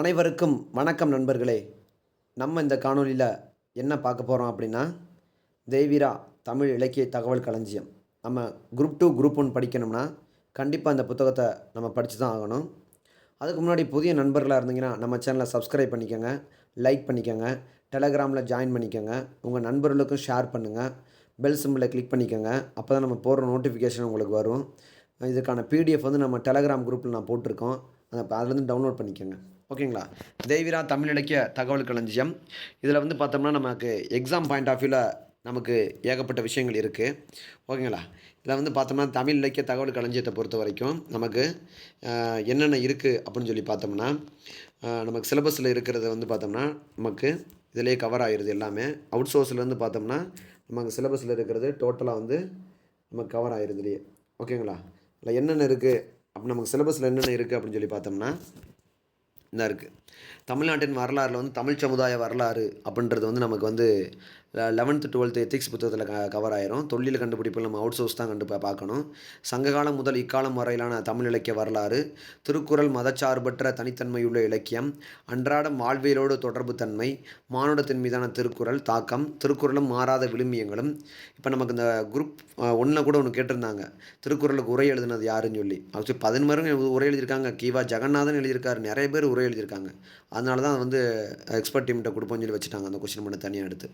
அனைவருக்கும் வணக்கம் நண்பர்களே. நம்ம இந்த காணொலியில் என்ன பார்க்க போகிறோம் அப்படின்னா தேவிரா தமிழ் இலக்கிய தகவல் களஞ்சியம். நம்ம குரூப் டூ குரூப் ஒன் படிக்கணும்னா கண்டிப்பாக அந்த புத்தகத்தை நம்ம படித்து தான் ஆகணும். அதுக்கு முன்னாடி புதிய நண்பர்களாக இருந்தீங்கன்னா நம்ம சேனலை சப்ஸ்கிரைப் பண்ணிக்கோங்க லைக் பண்ணிக்கோங்க டெலகிராமில் ஜாயின் பண்ணிக்கோங்க உங்கள் நண்பர்களுக்கும் ஷேர் பண்ணுங்கள் பெல் சிம்பிளை கிளிக் பண்ணிக்கோங்க அப்போ தான் நம்ம போடுற நோட்டிஃபிகேஷன் உங்களுக்கு வரும். இதுக்கான பிடிஎஃப் வந்து நம்ம டெலகிராம் குரூப்பில் நான் போட்டிருக்கோம். அதை அதுலேருந்து டவுன்லோட் பண்ணிக்கோங்க. ஓகேங்களா? தேவிரா தமிழ் இலக்கிய தகவல் களஞ்சியம். இதில் வந்து பார்த்தோம்னா நமக்கு எக்ஸாம் பாயிண்ட் ஆஃப் வியூவில் நமக்கு ஏகப்பட்ட விஷயங்கள் இருக்குது ஓகேங்களா? இதில் வந்து பார்த்தோம்னா தமிழ் இலக்கிய தகவல் களஞ்சியத்தை பொறுத்த வரைக்கும் நமக்கு என்னென்ன இருக்குது அப்படின்னு சொல்லி பார்த்தோம்னா நமக்கு சிலபஸில் இருக்கிறது வந்து பார்த்தோம்னா நமக்கு இதிலே கவர் ஆகிருது எல்லாமே. அவுட் சோர்ஸ்லேருந்து பார்த்தோம்னா நமக்கு சிலபஸில் இருக்கிறது டோட்டலாக வந்து நமக்கு கவர் ஆகிருது இல்லையே. ஓகேங்களா? இல்லை என்னென்ன இருக்குது அப்போ நமக்கு சிலபஸில் என்னென்ன இருக்குது அப்படின்னு சொல்லி பார்த்தோம்னா இதாக இருக்குது தமிழ்நாட்டின் வரலாறில் வந்து தமிழ் சமுதாய வரலாறு அப்படின்றது வந்து நமக்கு வந்து லெவன்த்து டுவெல்த்து எத்திக்ஸ் புத்தகத்தில் க கவர் ஆயிரும். தொழில் கண்டுபிடிப்பில் நம்ம அவுட் சோர்ஸ் தான் கண்டு பார்க்கணும். சங்ககாலம் முதல் இக்காலம் வரையிலான தமிழ் இலக்கிய வரலாறு திருக்குறள் மதச்சார்பற்ற தனித்தன்மையுள்ள இலக்கியம் அன்றாடம் வாழ்வியலோடு தொடர்பு தன்மை மானுடத்தின் மீதான திருக்குறள் தாக்கம் திருக்குறளும் மாறாத விழுமியங்களும். இப்போ நமக்கு இந்த குரூப் ஒன்றில் கூட ஒன்று கேட்டிருந்தாங்க. திருக்குறளுக்கு உரை எழுதினது யாருன்னு சொல்லி. ஆக்சுவலி பதினமரும் உரை எழுதியிருக்காங்க. கீவா ஜெகநாதன் எழுதியிருக்காரு. நிறைய பேர் உரை எழுதியிருக்காங்க. அதனால தான் வந்து எக்ஸ்பர்ட் டீம்கிட்ட கொடுப்போம்னு சொல்லி வச்சுட்டாங்க. அந்த கொஸ்டின் மட்டும் தனியாக எடுத்து.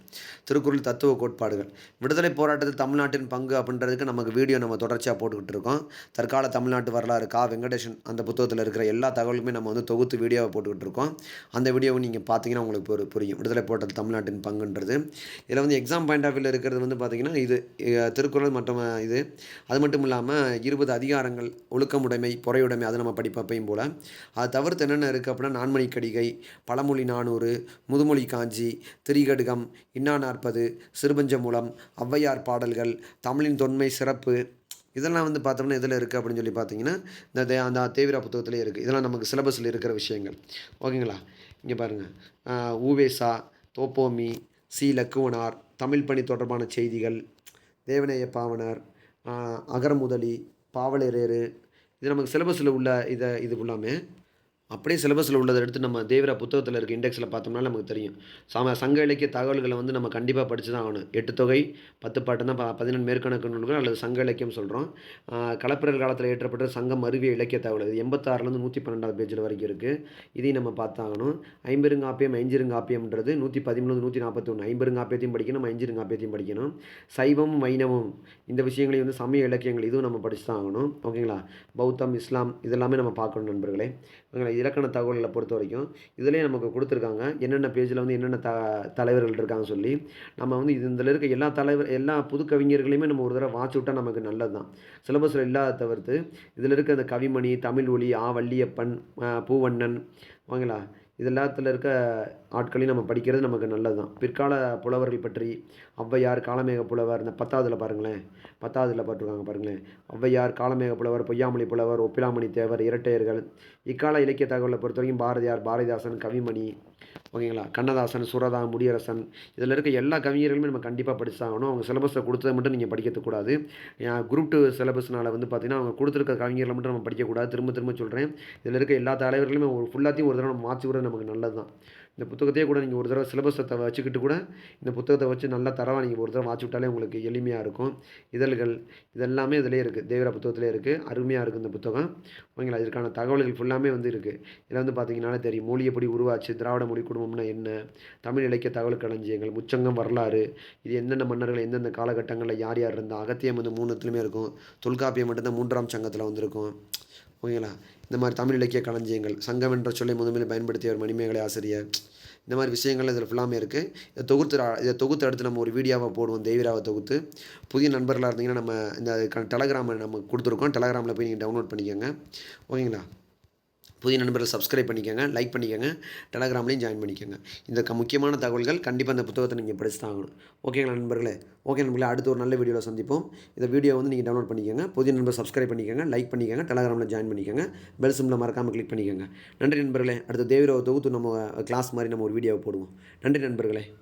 திருக்குறள் தத்துவ கோட்பாடுகள். விடுதலை போராட்டத்தில் தமிழ்நாட்டின் பங்கு அப்படின்றதுக்கு நமக்கு வீடியோ நம்ம தொடர்ச்சியாக போட்டுக்கிட்டு இருக்கோம். தற்கால தமிழ்நாட்டு வரலாறு கா. வெங்கடேஷன் அந்த புத்தகத்தில் இருக்கிற எல்லா தகவலுமே நம்ம வந்து தொகுத்து வீடியோவை போட்டுக்கிட்டு இருக்கோம். அந்த வீடியோவை நீங்கள் பார்த்தீங்கன்னா உங்களுக்கு புரியும். விடுதலை போராட்டத்தில் தமிழ்நாட்டின் பங்குன்றது. இதில் வந்து எக்ஸாம் பாயிண்ட் ஆஃப் வியூவில் இருக்கிறது வந்து பார்த்தீங்கன்னா இது திருக்குறள் மற்றும் இது. அது மட்டும் இல்லாமல் இருபது அதிகாரங்கள் ஒழுக்கமுடைமை பொறையுடைமை அதை நம்ம படிப்பப்பையும் போல். அது தவிர்த்து என்னென்ன இருக்குது அப்படின்னா நான்மணி கடிகை பழமொழி நானூறு முதுமொழி காஞ்சி திரிகடுகம் இன்னா நாற்பது சிறுபஞ்சமூலம் ஔவையார் பாடல்கள் தமிழின் தொன்மை சிறப்பு. இதெல்லாம் வந்து பார்த்தோம்னா இதில் இருக்குது அப்படின்னு சொல்லி பார்த்தீங்கன்னா இந்த தே- அந்த தேவிரா புத்தகத்திலே இருக்குது இதெல்லாம் நமக்கு சிலபஸில் இருக்கிற விஷயங்கள். ஓகேங்களா? இங்கே பாருங்கள் ஊவேசா தோப்போமி சி. லக்குவனார் தமிழ் பணி தொடர்பான செய்திகள் தேவநேய பாவனர் அகரமுதலி பாவலரேறு. இது நமக்கு சிலபஸில் உள்ள இதை இது எல்லாமே அப்படியே சிலபஸில் உள்ளதை எடுத்து நம்ம தேவர புத்தகத்தில் இருக்க இண்டெக்ஸில் பார்த்தோம்னா நமக்கு தெரியும். சம சங்க இலக்கிய தகவல்களை வந்து நம்ம கண்டிப்பாக படித்து தான் ஆகணும். எட்டு தொகை பத்து பாட்டு தான் ப- பதினெண்டு மேற்கணக்கு நூல்கள் அல்லது சங்க இலக்கியம் சொல்கிறோம் கலப்பிரர் காலத்தில் ஏற்றப்பட்ட சங்கம் அருவிய இலக்கிய தகவல். இது எண்பத்தாறுலேருந்து நூற்றி பன்னெண்டாவது பேஜில் வரைக்கும் இருக்குது இதையும் நம்ம பார்த்தாகணும் ஐம்பெருங்காப்பியம் ஐஞ்சிருங்காப்பியம்ன்றது நூற்றி பதிமூணு நூற்றி நாற்பத்தி ஒன்று ஐம்பெருங்காப்பியத்தையும் படிக்கணும் ஐஞ்சிருங்காப்பியத்தையும் படிக்கணும். சைவம் வைணவம் இந்த விஷயங்களையும் வந்து சமய இலக்கியங்கள் இதுவும் நம்ம படித்து தான் ஆகணும். ஓகேங்களா? பௌத்தம் இஸ்லாம் இதெல்லாமே நம்ம பார்க்கணும் நண்பர்களே. ஓகேங்களா? இலக்கண தகவல்களை பொறுத்த வரைக்கும் இதுலேயே நமக்கு கொடுத்துருக்காங்க. என்னென்ன பேஜில் வந்து என்னென்ன த தலைவர்கள் இருக்காங்க சொல்லி நம்ம வந்து இது இதில் இருக்க எல்லா தலைவர் எல்லா புது கவிஞர்களையுமே நம்ம ஒரு தடவை வாட்ச் விட்டால் நமக்கு நல்லது தான் சிலபஸில் இல்லாத தவிர்த்து இதில் இருக்க அந்த கவிமணி தமிழ் ஒளி ஆ வள்ளியப்பன் பூவண்ணன் ஓகேங்களா இது எல்லாத்தில் இருக்க ஆட்களையும் நம்ம படிக்கிறது நமக்கு நல்லது தான் பிற்கால புலவர்கள் பற்றி ஔவையார் காலமேக புலவர் இந்த பத்தாவதுல பாருங்களேன். பத்தாவதுல பார்த்துருக்காங்க பாருங்களேன். ஔவையார் காலமேக புலவர் பொய்யாமொழி புலவர் ஒப்பிலாமணி தேவர் இரட்டையர்கள். இக்கால இலக்கிய தகவலை பொறுத்த வரைக்கும் பாரதியார் பாரதிதாசன் கவிமணி ஓகேங்களா? கண்ணதாசன் சுரதா முடியரசன். இதில் இருக்க எல்லா கவிஞர்களுமே நம்ம கண்டிப்பாக படிச்சாகணும். அவங்க சிலபஸை கொடுத்ததை மட்டும் நீங்கள் படிக்கக்கூடாது குரூப் டூ சிலபஸ்னால வந்து பார்த்தீங்கன்னா அவங்க கொடுத்துருக்க கவிஞர்களை மட்டும் நம்ம படிக்கக்கூடாது திரும்ப திரும்ப சொல்கிறேன் இதில் இருக்க எல்லா தலைவர்களுமே ஒரு ஃபுல்லாத்தையும் ஒரு தடவை நம்ம மாற்றி விட நமக்கு நல்லது தான் இந்த புத்தகத்தையே கூட நீங்கள் ஒரு தடவை சிலபஸை வச்சுக்கிட்டு கூட இந்த புத்தகத்தை வச்சு நல்லா தரவாக நீங்கள் ஒரு தடவை வாட்சி விட்டாலே உங்களுக்கு எளிமையாக இருக்கும். இதழ்கள் இதெல்லாமே இதிலே இருக்குது தேவரா புத்தகத்திலே இருக்குது அருமையாக இருக்குது இந்த புத்தகம். ஓகேங்களா? இதற்கான தகவல்கள் ஃபுல்லாமே வந்து இருக்குது இதில் வந்து பார்த்தீங்கன்னாலே தெரியும். மொழி எப்படி உருவாச்சு திராவிட மொழி குடும்பம்னா என்ன தமிழ் இலக்கிய தகவல் களஞ்சியங்கள் முச்சங்கம் வரலாறு இது என்னென்ன மன்னர்கள் எந்தெந்த காலகட்டங்களில் யார் யார் இருந்தால் அகத்தியம் வந்து மூணுத்துலையுமே இருக்கும். தொல்காப்பியம் மட்டும்தான் மூன்றாம் சங்கத்தில் வந்திருக்கும். ஓகேங்களா இந்த மாதிரி தமிழ் இலக்கிய களஞ்சியங்கள் சங்கம் என்ற சொல்லை முதலில் பயன்படுத்தியவர் மணிமேகலை ஆசிரியர். இந்த மாதிரி விஷயங்கள் இதில் ஃபுல்லாமே இருக்குது இதை தொகுத்து இதை தொகுத்து அடுத்து நம்ம ஒரு வீடியோவை போடுவோம் தெய்வீராவை தொகுத்து. புதிய நண்பர்களாக இருந்தீங்கன்னா நம்ம இந்த டெலகிராமை நம்ம கொடுத்துருக்கோம். டெலகிராமில் போய் நீங்கள் டவுன்லோட் பண்ணிக்கோங்க. ஓகேங்களா? புதிய நண்பர்கள் சப்ஸ்கிரைப் பண்ணிக்கோங்க லைக் பண்ணிக்கோங்க டெலகிராம்லேயும் ஜாயின் பண்ணிக்கோங்க. இந்த க- முக்கியமான தகவல்கள் கண்டிப்பாக இந்த புத்தகத்தை நீங்கள் படிச்சு தான் ஆகணும். ஓகேங்களா நண்பர்களே? ஓகே நண்பர்களே அடுத்து ஒரு நல்ல வீடியோவில் சந்திப்போம். இந்த வீடியோ வந்து நீங்கள் டவுன்லோட் பண்ணிக்கோங்க. புதிய நண்பர் சப்ஸ்கிரைப் பண்ணிக்கோங்க லைக் பண்ணிக்கோங்க டெலகிராமில் ஜாயின் பண்ணிக்கோங்க பெல் சிம்மில் மறக்காமல் கிளிக் பண்ணிக்கோங்க. நன்றி நண்பர்களே. அடுத்த தேவிரோ தொகுத்து நம்ம கிளாஸ் மாதிரி நம்ம ஒரு வீடியோவை போடுவோம். நன்றி நண்பர்களே.